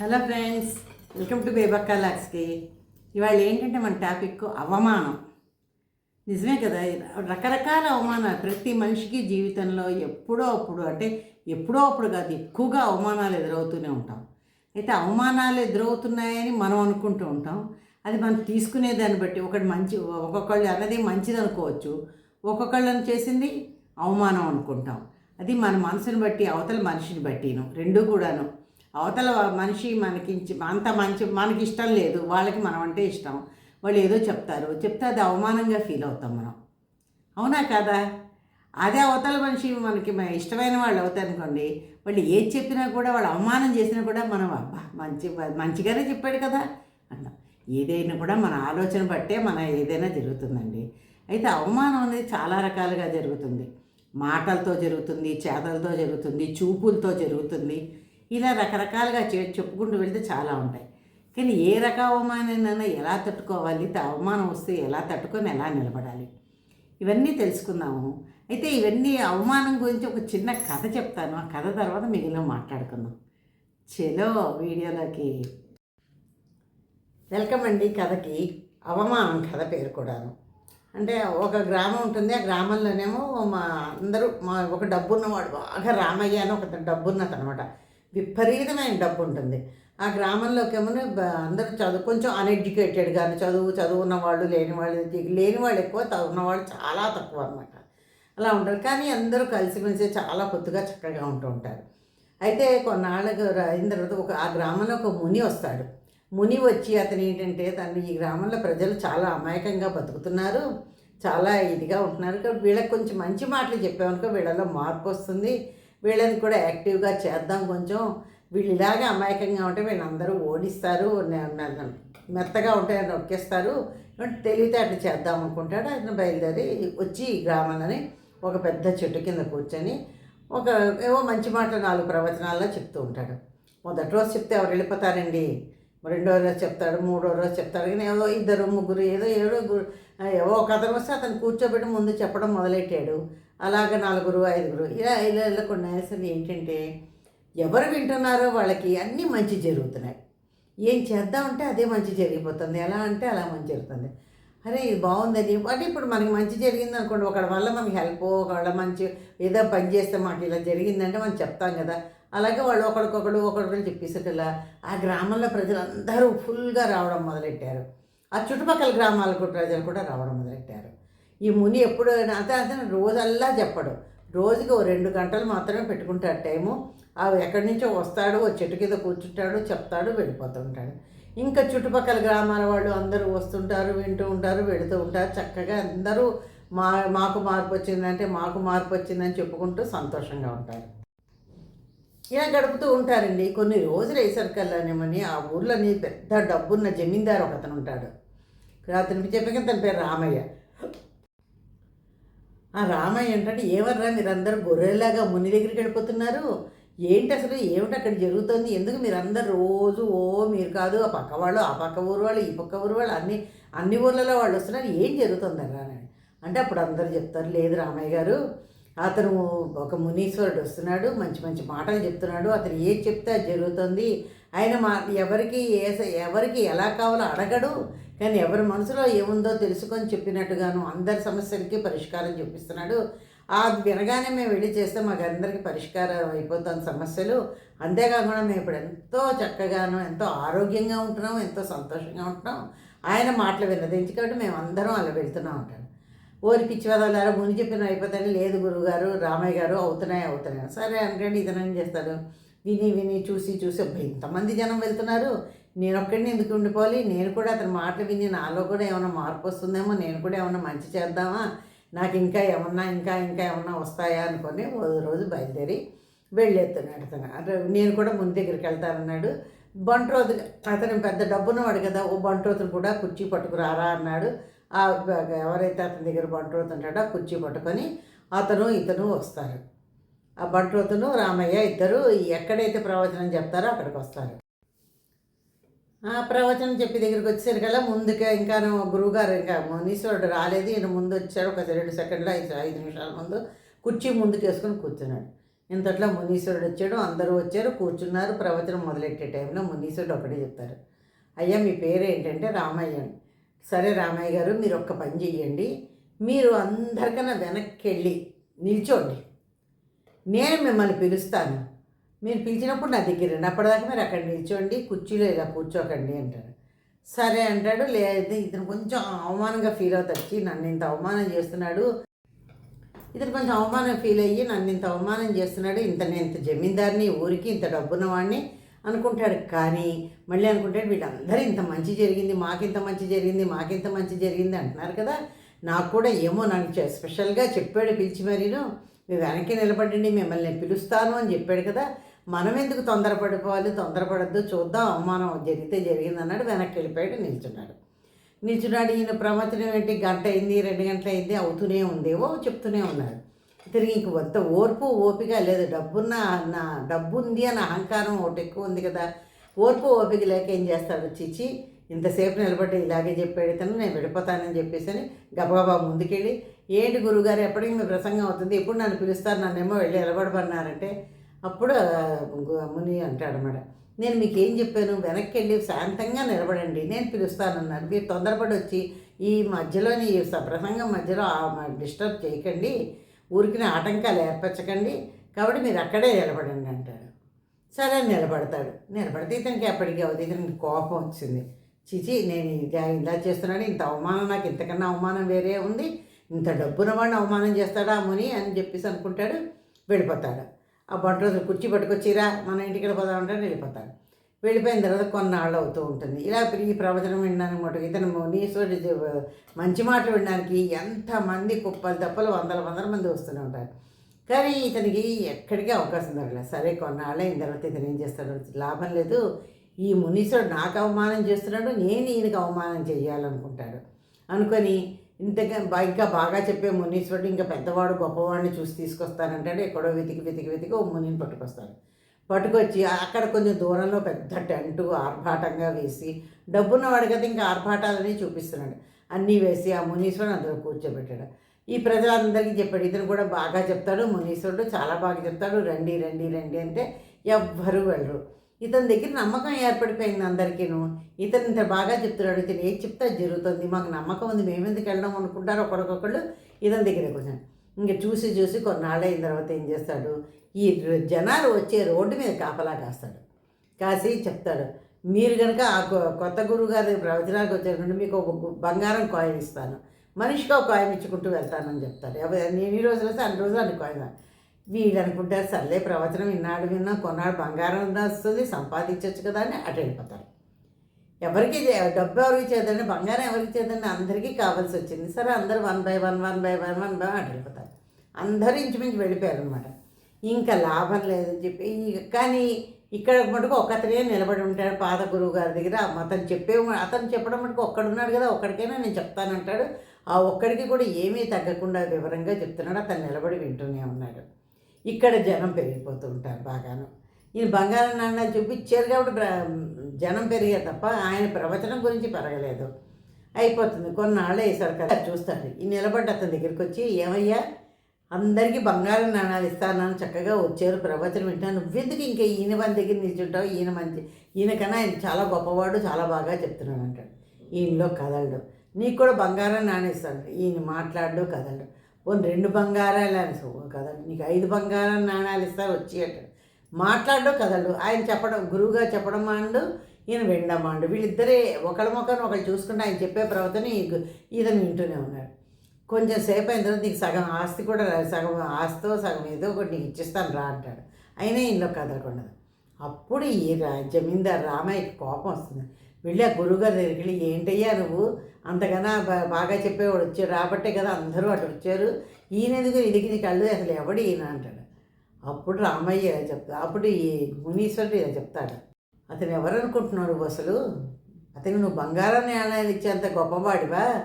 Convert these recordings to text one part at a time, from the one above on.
Hello friends welcome to Bebakka లాక్స్కి ఇవాళ ఏంటంటే మన టాపిక్ అవమానం. నిజమే కదా రకరకాల అవమానాలు ప్రతి మనిషికి జీవితంలో ఎప్పుడో అప్పుడు అంటే ఎప్పుడో అప్పుడు కాదు ఎక్కువగా అవమానాలు ఎదురవుతూనే ఉంటాం. అయితే అవమానాలు ఎదురవుతున్నాయని మనం అనుకుంటూ ఉంటాం. అది మనం తీసుకునే దాన్ని బట్టి ఒకటి మంచి ఒక్కొక్కళ్ళు అన్నది మంచిది అనుకోవచ్చు. ఒక్కొక్కళ్ళని చేసింది అవమానం అనుకుంటాం. అది మన మనసుని బట్టి అవతల మనిషిని బట్టిను రెండూ కూడాను. అవతల మనిషి మనకి అంత మంచి మనకి ఇష్టం లేదు. వాళ్ళకి మనం అంటే ఇష్టం. వాళ్ళు ఏదో చెప్తారు. చెప్తే అది అవమానంగా ఫీల్ అవుతాం మనం. అవునా కదా? అదే అవతల మనిషి మనకి ఇష్టమైన వాళ్ళు అవుతారు అనుకోండి వాళ్ళు ఏది చెప్పినా కూడా వాళ్ళు అవమానం చేసినా కూడా మనం అబ్బా మంచి మంచిగానే చెప్పాడు కదా అంటాం. ఏదైనా కూడా మన ఆలోచన బట్టే మన ఏదైనా జరుగుతుందండి. అయితే అవమానం అనేది చాలా రకాలుగా జరుగుతుంది. మాటలతో జరుగుతుంది చేతలతో జరుగుతుంది చూపులతో జరుగుతుంది. ఇలా రకరకాలుగా చే చెప్పుకుంటూ వెళ్తే చాలా ఉంటాయి. కానీ ఏ రక అవమానాన్నైనా ఎలా తట్టుకోవాలి? త- అవమానం వస్తే ఎలా తట్టుకొని ఎలా నిలబడాలి? ఇవన్నీ తెలుసుకుందాము. అయితే ఇవన్నీ అవమానం గురించి ఒక చిన్న కథ చెప్తాను. ఆ కథ తర్వాత మిగిలిన మాట్లాడుకుందాం. చలో వీడియోలోకి. వెల్కమ్ అండి కథకి. అవమానం కథ పేరు కూడాను. అంటే ఒక గ్రామం ఉంటుంది. ఆ గ్రామంలోనేమో మా అందరూ మా ఒక డబ్బున్నవాడు బాగా రామయ్య అని ఒక డబ్బున్నత అనమాట విపరీతమైన డబ్బు ఉంటుంది ఆ గ్రామంలోకేమో బ- అందరూ చదువు కొంచెం అన్ఎడ్యుకేటెడ్ కానీ చదువు చదువున్న వాళ్ళు లేని వాళ్ళు లేని వాళ్ళు ఎక్కువ చదువున్న వాళ్ళు చాలా తక్కువ అనమాట అలా ఉంటారు. కానీ అందరూ కలిసిమెలిసి చాలా కొద్దిగా చక్కగా ఉంటూ ఉంటారు. అయితే కొన్నాళ్ళకు అయిన తర్వాత ఒక ఆ గ్రామంలో ఒక ముని వస్తాడు. ముని వచ్చి అతను ఏంటంటే తను ఈ గ్రామంలో ప్రజలు చాలా అమాయకంగా బతుకుతున్నారు. చాలా ఇదిగా ఉంటున్నారు. వీళ్ళకి కొంచెం మంచి మాటలు చెప్పామనుకో వీళ్ళలో మార్పు వస్తుంది. వీళ్ళని కూడా యాక్టివ్గా చేద్దాం కొంచెం. వీళ్ళు ఇలాగే అమాయకంగా ఉంటే వీళ్ళందరూ ఓడిస్తారు మెత్తగా ఉంటే నొక్కేస్తారు. తెలివితేటలు చేద్దాం అనుకుంటాడు. ఆయన బయలుదేరి వచ్చి ఈ గ్రామంలోని ఒక పెద్ద చెట్టు కింద కూర్చొని ఒక ఏవో మంచి మాటలు నాలుగు ప్రవచనాల్లో చెప్తూ ఉంటాడు. మొదటి రోజు చెప్తే ఎవరు వెళ్ళిపోతారండి? రెండో రోజు చెప్తాడు మూడో రోజు చెప్తాడు. కానీ ఏదో ఇద్దరు ముగ్గురు ఏదో ఏడో ఏవో ఒక అతను వస్తే అతను కూర్చోబెట్టి ముందు చెప్పడం మొదలెట్టాడు. అలాగ నలుగురు ఐదుగురు ఇలా ఇలా ఇలా కొన్ని అసలు ఏంటంటే ఎవరు వింటున్నారో వాళ్ళకి అన్నీ మంచి జరుగుతున్నాయి. ఏం చేద్దామంటే అదే మంచి జరిగిపోతుంది. ఎలా అంటే అలా మంచి జరుగుతుంది. అరే ఇది బాగుందని అంటే ఇప్పుడు మనకి మంచి జరిగింది అనుకోండి ఒకడి వల్ల మనకి హెల్ప్ ఒకళ్ళ మంచి ఏదో పని చేస్తే మాకు ఇలా జరిగిందంటే మనం చెప్తాం కదా. అలాగే వాళ్ళు ఒకరికొకడు ఒకరికొకరు చెప్పేసేటలా ఆ గ్రామంలో ప్రజలందరూ ఫుల్గా రావడం మొదలెట్టారు. ఆ చుట్టుపక్కల గ్రామాలకు ప్రజలు కూడా రావడం మొదలెట్టారు. ఈ ముని ఎప్పుడు అతను అతను రోజల్లా చెప్పడు. రోజుకి ఓ రెండు గంటలు మాత్రమే పెట్టుకుంటాడు టైము. ఆ ఎక్కడి నుంచో వస్తాడు ఓ చెట్టు కింద కూర్చుంటాడు చెప్తాడు వెళ్ళిపోతుంటాడు ఇంకా చుట్టుపక్కల గ్రామాల వాళ్ళు అందరూ వస్తుంటారు వింటూ ఉంటారు వెళుతూ ఉంటారు. చక్కగా అందరూ మా మాకు మార్పు వచ్చిందంటే మాకు మార్పు వచ్చిందని చెప్పుకుంటూ సంతోషంగా ఉంటారు. ఇలా గడుపుతూ ఉంటారండి. కొన్ని రోజులు వేసరికల్లానేమని ఆ ఊర్లోని పెద్ద డబ్బున్న జమీందారు ఒక అతను ఉంటాడు అతనికి చెప్పాక తన పేరు రామయ్య. ఆ రామయ్య ఏంటంటే ఏమర్రా మీరందరూ గొర్రెలాగా ముని దగ్గరికి వెళ్ళిపోతున్నారు. ఏంటి అసలు ఏమిటి అక్కడ జరుగుతుంది? ఎందుకు మీరందరూ రోజు ఓ మీరు కాదు ఆ పక్క వాళ్ళు ఆ పక్క ఊరు వాళ్ళు ఈ పక్క ఊరు వాళ్ళు అన్ని అన్ని ఊర్లలో వాళ్ళు వస్తున్నారు. ఏం జరుగుతుందర్రా అని అంటే అప్పుడు అందరూ చెప్తారు లేదు రామయ్య గారు అతను ఒక మునీశ్వరుడు వస్తున్నాడు మంచి మంచి మాటలు చెప్తున్నాడు అతను ఏం చెప్తే అది జరుగుతుంది. ఆయన మా ఎవరికి ఏ ఎవరికి ఎలా కావాలో అడగడు కానీ ఎవరి మనసులో ఏముందో తెలుసుకొని చెప్పినట్టుగాను అందరి సమస్యలకి పరిష్కారం చూపిస్తున్నాడు. ఆ వినగానే మేము వెళ్ళి చేస్తే మాకు అందరికీ పరిష్కారం అయిపోతుంది సమస్యలు. అంతేకాకుండా మేము ఇప్పుడు ఎంతో చక్కగాను ఎంతో ఆరోగ్యంగా ఉంటున్నాం ఎంతో సంతోషంగా ఉంటున్నాం. ఆయన మాటలు విన్నదించి కాబట్టి మేము అందరం అలా వెళ్తున్నాం అంటాడు ఓరి పిచ్చి వదలారా ముని చెప్పిన అయిపోతాయి లేదు గురువుగారు రామయ్య గారు అవుతున్నాయి అవుతున్నాయి. సరే అనుకోండి ఇతను ఏం చేస్తాడు విని విని చూసి చూసి ఇంతమంది జనం వెళ్తున్నారు. నేను ఒక్కడిని ఎందుకు ఉండిపోవాలి? నేను కూడా అతని మాటలు విని నాలో కూడా ఏమైనా మార్పు వస్తుందేమో నేను కూడా ఏమైనా మంచి చేద్దామా? నాకు ఇంకా ఏమన్నా ఇంకా ఇంకా ఏమన్నా వస్తాయా అనుకొని ఓ రోజు బయలుదేరి వెళ్ళేస్తున్నాడు అతను అంటే నేను కూడా ముందు దగ్గరికి వెళ్తానన్నాడు. బంట్రోతు అతను పెద్ద డబ్బున్నవాడు కదా ఓ బంట్రోతును కూడా కుర్చీ పట్టుకురారా అన్నాడు. ఆ ఎవరైతే అతని దగ్గర బంట్రోతు ఉంటాడో ఆ కుర్చీ పట్టుకొని అతను ఇతను వస్తారు. ఆ బంట్రోతును రామయ్య ఇద్దరు ఎక్కడైతే ప్రవచనం చెప్తారో అక్కడికి వస్తారు. ప్రవచనం చెప్పి దగ్గరికి వచ్చేసరికల్లా ముందుకే ఇంకా గురువుగారు ఇంకా మునీశ్వరుడు రాలేదు. ఈయన ముందు వచ్చాడు. ఒక రెండు సెకండ్లు ఐదు ఐదు నిమిషాల ముందు కుర్చీ ముందుకు వేసుకొని కూర్చున్నాడు. ఇంతట్లో మునీశ్వరుడు వచ్చాడు. అందరూ వచ్చారు కూర్చున్నారు. ప్రవచనం మొదలెట్టే టైంలో మునీశ్వరుడు ఒకటే చెప్తారు. అయ్యా మీ పేరు ఏంటంటే రామయ్య సరే రామయ్య గారు మీరు ఒక్క పని చెయ్యండి. మీరు అందరికన్నా వెనక్కి వెళ్ళి నిల్చోండి. నేను మిమ్మల్ని పిలుస్తాను. మీరు పిలిచినప్పుడు నా దగ్గర రండి. అప్పటిదాకా మీరు అక్కడ నిల్చోండి కుర్చీలో ఇలా కూర్చోకండి అంటాడు సరే అంటాడు. లేదా ఇతను కొంచెం అవమానంగా ఫీల్ అవుతాడు. నన్ను ఇంత అవమానం చేస్తున్నాడు. ఇతను కొంచెం అవమానం ఫీల్ అయ్యి నన్ను ఇంత అవమానం చేస్తున్నాడు. ఇంత నేను ఇంత జమీందారిని ఊరికి ఇంత డబ్బున్న వాడిని అనుకుంటాడు. కానీ మళ్ళీ అనుకుంటాడు వీళ్ళందరూ ఇంత మంచి జరిగింది మాకింత మంచి జరిగింది మాకింత మంచి జరిగింది అంటున్నారు కదా. నాకు కూడా ఏమో నాకు స్పెషల్గా చెప్పాడు పిలిచి మరీను. మీరు వెనక్కి నిలబడండి మిమ్మల్ని నేను పిలుస్తాను అని చెప్పాడు కదా. మనం ఎందుకు తొందరపడిపోవాలి? తొందరపడద్దు చూద్దాం. అవమానం జరిగితే జరిగింది అన్నాడు వెనక్కి వెళ్ళిపోయాడు నిల్చున్నాడు. నిల్చున్నాడు. ఈయన ప్రవచనం ఏంటి? గంట అయింది రెండు గంటలు అయింది అవుతూనే ఉందేవో చెప్తూనే ఉన్నారు. తిరిగి ఇంక వద్ద. ఓర్పు ఓపిక లేదు. డబ్బున్న నా డబ్బు ఉంది అని అహంకారం ఒకటి ఎక్కువ ఉంది కదా. ఓర్పు ఓపిక లేక ఏం చేస్తాడు? చిచి ఇంతసేపు నిలబడి ఇలాగే చెప్పాడు తను నేను విడిపోతానని చెప్పేసి అని గబగబా ముందుకెళ్ళి ఏంటి గురువుగారు ఎప్పటికీ మీ ప్రసంగం అవుతుంది? ఎప్పుడు నన్ను పిలుస్తారు? నన్నేమో వెళ్ళి నిలబడమన్నారంటే అప్పుడు ముని అంటాడు నేను మీకు ఏం చెప్పాను? వెనక్కి వెళ్ళి శాంతంగా నిలబడండి. నేను పిలుస్తానన్నాను మీరు తొందరపడి వచ్చి ఈ మధ్యలోని ఈ ప్రసంగం మధ్యలో డిస్టర్బ్ చేయకండి. ఊరికి ఆటంకాలు ఏర్పరచకండి. కాబట్టి మీరు అక్కడే నిలబడండి అంటాడు. సరే నిలబడతాడు. నిలబడితే ఇతనికి ఎప్పటికీ అవుతుంది ఇతనికి కోపం వచ్చింది. చిచి నేను ఇలా ఇలా చేస్తున్నాను. ఇంత అవమానం నాకు ఇంతకన్నా అవమానం వేరే ఉంది. ఇంత డబ్బున వాడిని అవమానం చేస్తాడా ఆ ముని అని చెప్పేసి అనుకుంటాడు. వెళ్ళిపోతాడు. ఆ బంట రోజులు కుర్చీ పట్టుకొచ్చిరా మన ఇంటికి వెళ్ళిపోదామంటే వెళ్ళిపోతాడు వెళ్ళిపోయిన తర్వాత కొన్నాళ్ళు అవుతూ ఉంటుంది. ఇలా ఈ ప్రవచనం వినడానికి మటుకు ఇతను మునీశ్వరుడి మంచి మాటలు వినడానికి ఎంతమంది కుప్పలు తప్పలు వందల వందల మంది వస్తూనే ఉంటారు. కానీ ఇతనికి ఎక్కడికి అవకాశం దొరకలేదు. సరే కొన్నాళ్ళు అయిన తర్వాత ఇతను ఏం చేస్తాడు? లాభం లేదు. ఈ మునీశ్వరుడు నాకు అవమానం చేస్తున్నాడు నేను ఈయనకి అవమానం చేయాలనుకుంటాడు. అనుకొని ఇంతగా ఇంకా బాగా చెప్పే మునీశ్వరుడు ఇంకా పెద్దవాడు గొప్పవాడిని చూసి తీసుకొస్తానంటాడు ఎక్కడో వెతికి వెతికి వెతికి ఓ మునిని పట్టుకొస్తాడు. పట్టుకొచ్చి అక్కడ కొంచెం దూరంలో పెద్ద టెంటు ఆర్భాటంగా వేసి డబ్బున్నవాడు వాడికైతే ఇంకా ఆర్భాటాలని చూపిస్తున్నాడు. అన్నీ వేసి ఆ మునీశ్వరుడు అందులో కూర్చోబెట్టాడు. ఈ ప్రజలందరికీ చెప్పాడు ఇతను కూడా బాగా చెప్తాడు మునీశ్వరుడు చాలా బాగా చెప్తాడు రండి రండి రండి అంటే ఎవ్వరూ వెళ్ళరు. ఇతని దగ్గర నమ్మకం ఏర్పడిపోయింది అందరికీను. ఇతను ఇంత బాగా చెప్తున్నాడు ఇతను ఏది చెప్తే అది జరుగుతుంది మాకు నమ్మకం ఉంది మేము ఎందుకు వెళ్ళడం అనుకుంటారు ఒకరికొకళ్ళు ఇతని దగ్గర కొంచెం ఇంక చూసి చూసి కొన్నాళ్ళు అయిన తర్వాత ఏం చేస్తాడు ఈ జనాలు వచ్చే రోడ్డు మీద కాపలా కాస్తాడు. కాసి చెప్తాడు మీరు కనుక ఆ కొత్త గురువు గారి ప్రవచనానికి వచ్చారంటే మీకు ఒక బంగారం కాయిన్ ఇస్తాను. మనిషికి ఒక కాయిన్ ఇచ్చుకుంటూ వెళ్తానని చెప్తారు. నేను ఈ రోజు వస్తే అన్ని రోజులు అన్ని కాయిన్ వీళ్ళనుకుంటే అనుకుంటారు సర్లే ప్రవచనం విన్నాడు విన్నా కొన్నాడు బంగారం వస్తుంది సంపాదించవచ్చు కదా అని అటు వెళ్ళిపోతారు. ఎవరికి డబ్బు ఎవరికి చేద్దండి బంగారం ఎవరికి చేద్దండి అందరికీ కావాల్సి వచ్చింది. సరే అందరూ one by one one by one one by అటు వెళ్ళిపోతారు. అందరూ ఇంచుమించు వెళ్ళిపోయారు అనమాట ఇంకా లాభం లేదని చెప్పి కానీ ఇక్కడ మటుకు ఒక్కతనే నిలబడి ఉంటాడు పాత గురువు గారి దగ్గర అతను చెప్పే అతను చెప్పడం మటుకు ఒక్కడున్నాడు కదా ఒక్కడికైనా నేను చెప్తానంటాడు. ఆ ఒక్కడికి కూడా ఏమీ తగ్గకుండా వివరంగా చెప్తున్నాడు. అతను నిలబడి వింటూనే ఉన్నాడు. ఇక్కడ జనం పెరిగిపోతూ ఉంటారు బాగాను. ఈయన బంగారం నాన్న చూపించారు కాబట్టి జనం పెరిగే తప్ప ఆయన ప్రవచనం గురించి పెరగలేదు. అయిపోతుంది. కొన్నాళ్ళు వేసారు కదా చూస్తాడు. ఈ నిలబడ్డ అతని దగ్గరికి వచ్చి ఏమయ్యా అందరికీ బంగారం నాణాలు ఇస్తానని చక్కగా వచ్చారు. ప్రవచనం వింటాను నువ్వెందుకు ఇంకా ఈయన మన దగ్గర నిల్చుంటావు? ఈయన మంచి ఈయనకన్నా ఆయన చాలా గొప్పవాడు చాలా బాగా చెప్తున్నాడు అంటాడు ఈయనలో కదలడు. నీకు కూడా బంగారం నాణేస్తాడు ఈయన మాట్లాడు కదలడు. ఓ రెండు బంగారాలు అని కదలడు నీకు ఐదు బంగారం నాణాలు ఇస్తా వచ్చి అంటాడు. మాట్లాడు కథలు. ఆయన చెప్పడం గురువుగా చెప్పడం మాండు ఈయన వినడమాండు వీళ్ళిద్దరే ఒకళ్ళ మొక్కను ఒకళ్ళు చూసుకుంటే ఆయన చెప్పే ప్రవర్తన ఈతను వింటూనే ఉన్నాడు. కొంచెం సేపు అయిన తర్వాత నీకు సగం ఆస్తి కూడా సగం ఆస్తితో సగం ఏదో ఒకటి నీకు ఇచ్చిస్తాను రా అంటాడు. అయినా ఇంట్లో కదలకుండా అప్పుడు ఈ రా జమీందార్ రామయ్యకి కోపం వస్తుంది. వెళ్ళి ఆ గురువుగారి దగ్గరికి వెళ్ళి ఏంటయ్యా నువ్వు? అంతకన్నా బాగా చెప్పేవాడు వచ్చాడు రాబట్టే కదా అందరూ అటు వచ్చారు. ఈయన ఎందుకు ఇదికి నీ కళ్ళు అసలు ఎవడు ఈయన? అంటాడు. అప్పుడు రామయ్య ఇలా చెప్తా అప్పుడు ఈ మునీశ్వరుడు ఇలా చెప్తాడు. అతను ఎవరనుకుంటున్నారు అసలు? అతను నువ్వు బంగారం నాణ్యాలు ఇచ్చేంత గొప్పవాడివా?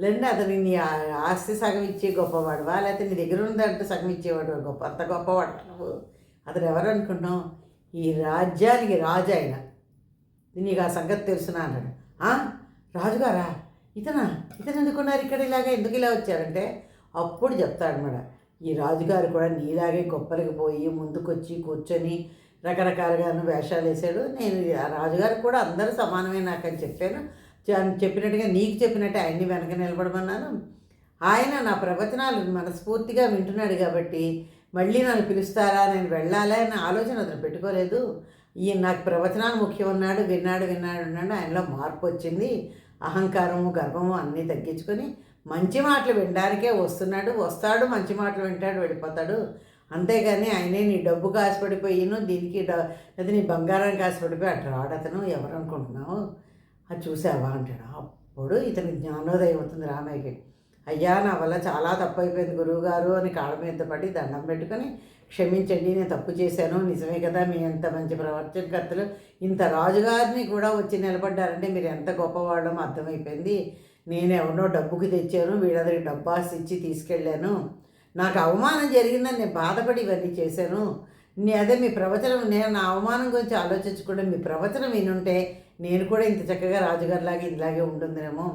లేదంటే అతని నీ ఆస్తి సగం ఇచ్చే గొప్పవాడివా? లేకపోతే నీ దగ్గర ఉందంటే సగం ఇచ్చేవాడు గొప్ప అంత గొప్పవాడు నువ్వు. అతను ఎవరనుకుంటున్నావు? ఈ రాజ్యానికి రాజు ఆయన. నీకు ఆ సంగతి తెలుసునా అన్నాడు. రాజుగారా ఇతనా? ఇతను ఎందుకున్నారు ఇక్కడ ఇలాగా? ఎందుకు ఇలా వచ్చారంటే? అప్పుడు చెప్తాడు మేడ ఈ రాజుగారు కూడా నీలాగే గొప్పలకి పోయి ముందుకొచ్చి కూర్చొని రకరకాలుగాను వేషాలు వేసాడు నేను ఆ రాజుగారికి కూడా అందరూ సమానమే నాకని చెప్పాను. చెప్పినట్టుగా నీకు చెప్పినట్టు ఆయన్ని వెనక నిలబడమన్నాను. ఆయన నా ప్రవచనాలు మనస్ఫూర్తిగా వింటున్నాడు కాబట్టి మళ్ళీ నన్ను పిలుస్తారా? నేను వెళ్ళాలా? అనే ఆలోచన అతను పెట్టుకోలేదు. ఈ నాకు ప్రవచనాలు ముఖ్యం ఉన్నాడు విన్నాడు విన్నాడు ఉన్నాడు ఆయనలో మార్పు వచ్చింది. అహంకారము గర్వము అన్నీ తగ్గించుకొని మంచి మాటలు వినడానికే వస్తున్నాడు. వస్తాడు మంచి మాటలు వింటాడు వెళ్ళిపోతాడు. అంతేగాని ఆయనే నీ డబ్బు కాసిపడిపోయిను దీనికి డ నీ బంగారం కాసిపడిపోయి అటు రాడు అతను ఎవరు అనుకుంటున్నావు అది చూసావా అంటాడు. అప్పుడు ఇతని జ్ఞానోదయం అవుతుంది రామయ్యకి. అయ్యా నా వల్ల చాలా తప్పు అయిపోయింది గురువుగారు అని కాళ్ళ మీద పడి దండం పెట్టుకొని క్షమించండి నేను తప్పు చేశాను నిజమే కదా మీ ఎంత మంచి ప్రవర్తనకర్తలు. ఇంత రాజుగారిని కూడా వచ్చి నిలబడ్డారంటే మీరు ఎంత గొప్పవాళ్ళం అర్థమైపోయింది. నేను ఎవరినో డబ్బుకి తెచ్చాను వీళ్ళందరికి డబ్బాస్ ఇచ్చి తీసుకెళ్ళాను. నాకు అవమానం జరిగిందని నేను బాధపడి ఇవన్నీ చేశాను. నే అదే మీ ప్రవచనం నేను నా అవమానం గురించి ఆలోచించకుండా మీ ప్రవచనం వినుంటే నేను కూడా ఇంత చక్కగా రాజుగారిలాగా ఇలాగే ఉంటుందేమో.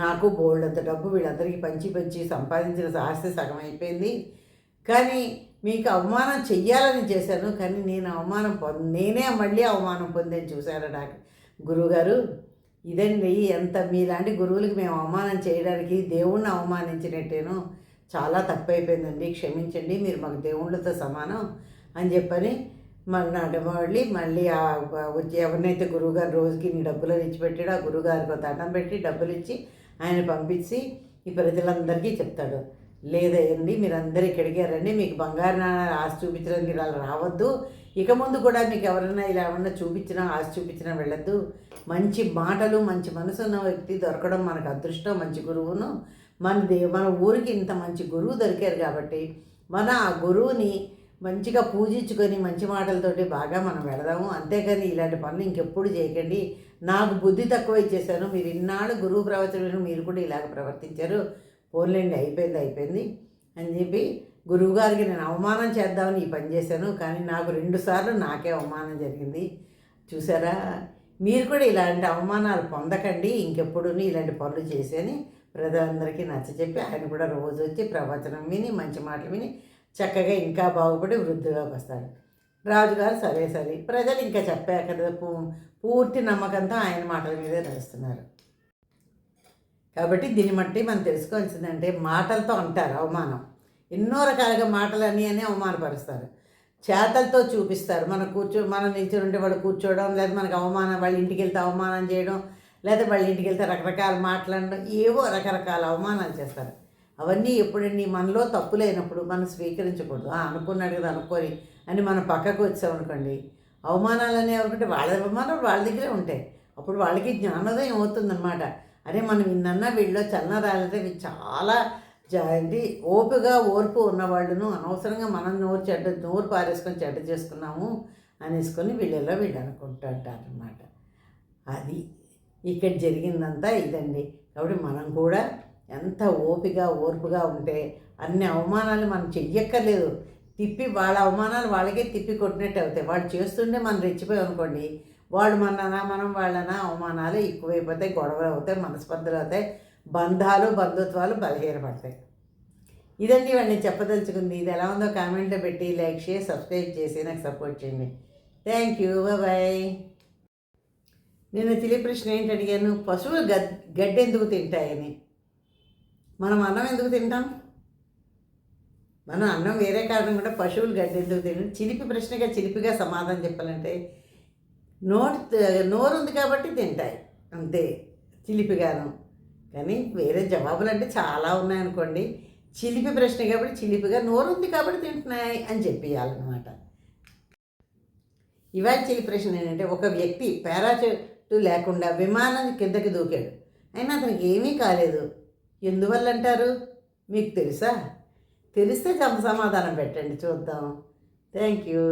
నాకు బోల్డ్ అంత డబ్బు వీళ్ళందరికీ పంచి పంచి సంపాదించిన ఆస్తి సగం అయిపోయింది. కానీ మీకు అవమానం చెయ్యాలని చేశాను కానీ నేను అవమానం పొంద నేనే మళ్ళీ అవమానం పొందని చూశాను నాకు? గురువుగారు ఇదండి ఎంత మీలాంటి గురువులకి మేము అవమానం చేయడానికి దేవుణ్ణి అవమానించినట్టేను చాలా తప్పైపోయిందండి. క్షమించండి మీరు మాకు దేవుళ్ళతో సమానం అని చెప్పని మళ్ళీ మళ్ళీ మళ్ళీ ఆ వచ్చి ఎవరినైతే గురువుగారు రోజుకి నీ డబ్బులు ఇచ్చిపెట్టాడో ఆ గురువుగారికి ఒక దండం పెట్టి డబ్బులు ఇచ్చి ఆయన పంపించి ఈ ప్రజలందరికీ చెప్తాడు. లేదండి మీరందరూ ఇక్కడికే రండి మీకు బంగారు నాణాలు ఆశ చూపించడానికి మీరు అలా రావద్దు. ఇక ముందు కూడా మీకు ఎవరైనా ఇలా ఏమన్నా చూపించినా ఆశ చూపించినా వెళ్ళొద్దు. మంచి మాటలు మంచి మనసు ఉన్న వ్యక్తి దొరకడం మనకు అదృష్టం మంచి గురువును. మన దే మన ఊరికి ఇంత మంచి గురువు దొరికారు కాబట్టి మన ఆ గురువుని మంచిగా పూజించుకొని మంచి మాటలతోటి బాగా మనం వెళదాము. అంతేకాని ఇలాంటి పనులు ఇంకెప్పుడు చేయకండి. నాకు బుద్ధి తక్కువ ఇచ్చేసాను మీరు ఇన్నాళ్ళు గురువు ప్రవచనం మీరు కూడా ఇలాగ ప్రవర్తించారు. పోన్లేండి అయిపోయింది అయిపోయింది అని చెప్పి గురువుగారికి నేను అవమానం చేద్దామని ఈ పని చేశాను. కానీ నాకు రెండుసార్లు నాకే అవమానం జరిగింది. చూసారా? మీరు కూడా ఇలాంటి అవమానాలు పొందకండి. ఇంకెప్పుడు ఇలాంటి పనులు చేసేని ప్రజలందరికీ నచ్చచెప్పి ఆయన కూడా రోజు వచ్చి ప్రవచనం విని మంచి మాటలు విని చక్కగా ఇంకా బాగుపడి వృద్ధిలోకి వస్తాడు రాజుగారు సరే సరే. ప్రజలు ఇంకా చెప్పాక పూ- పూర్తి నమ్మకంతో ఆయన మాటల మీదే నడుస్తున్నారు. కాబట్టి దీన్ని బట్టి మనం తెలుసుకోవాల్సిందంటే మాటలతో అంటారు అవమానం. ఎన్నో రకాలుగా మాటలని అని అవమానపరుస్తారు. చేతలతో చూపిస్తారు. మన కూర్చో మనం నిల్చొని ఉంటే వాడు కూర్చోవడం లేదా మనకు అవమానం వాళ్ళ ఇంటికి వెళ్తే అవమానం చేయడం లేదా వాళ్ళ ఇంటికి వెళ్తే రకరకాల మాట్లాడడం ఏవో రకరకాల అవమానాలు చేస్తారు. అవన్నీ ఎప్పుడండి మనలో తప్పులేనప్పుడు మనం స్వీకరించకూడదు. "ఆ, అనుకున్నాడు కదా అనుకోని అని మనం పక్కకు వచ్చామనుకోండి అవమానాలు అనేవి వాళ్ళ అవమానాలు వాళ్ళ దగ్గరే ఉంటాయి. అప్పుడు వాళ్ళకి జ్ఞానోదయం అవుతుందన్నమాట. అరే మనం ఇన్నన్నా వీళ్ళు చలన రాలంటే చాలా జా ఏంటి ఓపిగా ఓర్పు ఉన్నవాళ్ళను అనవసరంగా మనం నోరు చెడ్డ నోరు పారేసుకొని చెడ్డ చేసుకున్నాము అనేసుకొని వీళ్ళెలా వీళ్ళు అనుకుంటుంటారనమాట అది ఇక్కడ జరిగిందంతా ఇదండి. కాబట్టి మనం కూడా ఎంత ఓపిగా ఓర్పుగా ఉంటే అన్ని అవమానాలు మనం చెయ్యక్కర్లేదు. తిప్పి వాళ్ళ అవమానాలు వాళ్ళకే తిప్పి కొట్టినట్టు అవుతాయి. వాళ్ళు చేస్తుంటే మనం రెచ్చిపోయి అనుకోండి వాళ్ళు మననా మనం వాళ్ళనా అవమానాలు ఎక్కువైపోతాయి గొడవలు అవుతాయి మనస్పర్ధలు అవుతాయి బంధాలు బంధుత్వాలు బలహీనపడతాయి. ఇదండి వాడిని చెప్పదలుచుకుంది. ఇది ఎలా ఉందో కామెంట్లో పెట్టి లైక్ చేసి సబ్స్క్రైబ్ చేసి నాకు సపోర్ట్ చేయండి. Thank you. బాయ్ నేను తెలియ ప్రశ్న ఏంటి అడిగాను పశువులు గడ్ గడ్డి ఎందుకు తింటాయని? మనం అన్నం ఎందుకు తింటాం? మనం అన్నం వేరే కారణం కూడా పశువులు గడ్డెందుకు తినడం చిలిపి ప్రశ్నగా చిలిపిగా సమాధానం చెప్పాలంటే నోటి నోరు ఉంది కాబట్టి తింటాయి. అంతే. చిలిపిగాను కానీ వేరే జవాబులు అంటే చాలా ఉన్నాయనుకోండి. చిలిపి ప్రశ్న కాబట్టి చిలిపిగా నోరు ఉంది కాబట్టి తింటున్నాయి అని చెప్పేయాలన్నమాట. ఇవాళ చిలి ప్రశ్న ఏంటంటే ఒక వ్యక్తి పారాచూట్ లేకుండా విమానం కిందకి దూకాడు. అయినా అతనికి ఏమీ కాలేదు. ఎందువల్ల అంటారు మీకు తెలుసా? తెలిస్తే సమాధానం పెట్టండి చూద్దాం. Thank you